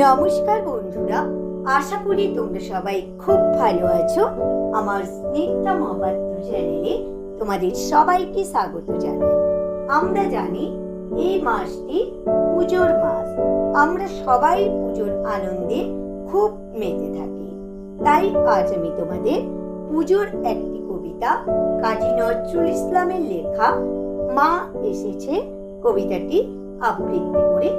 নমস্কার বন্ধুরা, আশা করি তোমরা সবাই খুব ভালো আছো। আমার স্নিগ্ধা মহাপাত্র চ্যানেলে তোমাদের সবাইকে স্বাগত জানাই। আমরা জানি এই মাসটি পুজোর মাস। আমরা সবাই পুজোর আনন্দে খুব মেতে থাকি। তাই আজ আমি তোমাদের পুজোর একটি কবিতা কাজী নজরুল ইসলামের লেখা মা এসেছে কবিতাটি আবৃত্তি করে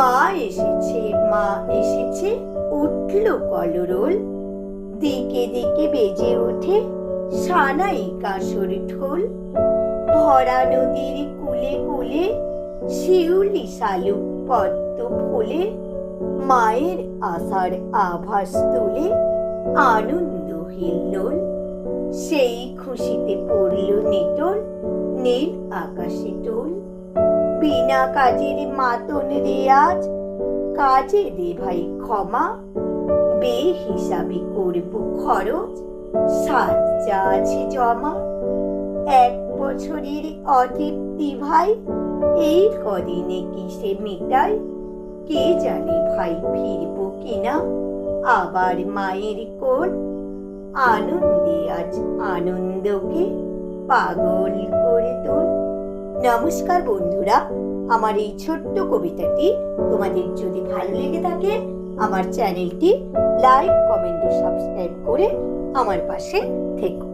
মা এসেছে মা এসেছে, উঠল কলরোল। দিকে দিকে বেজে ওঠে সানাই কাসর ঢোল। ভরা নদীর কুলে কুলে শিউলি শালুক পদ্ম ফুলে মায়ের আশার আভাস তুলে আনন্দ হিল্লোল। সেই খুশিতে পড়ল নিটোল নীল আকাশে টোল বিনা কাজের মাতন রেয়াজ কাজে দে ভাই ক্ষমা বে হিসাবে করব খরচ। সাত যা আছে জমা, এক বছরের অতৃপ্তি ভাই। এই কদিনে কিসে মেটাই, কে জানে ভাই ফিরব কিনা। আবার মায়ের কোল, আনন্দে আজ আনন্দকে পাগল নমস্কার বন্ধুরা, আমার এই ছোট্ট কবিতাটি তোমাদের যদি ভালো লেগে থাকে, আমার চ্যানেলটি লাইক, কমেন্ট ও সাবস্ক্রাইব করে আমার পাশে থেকো।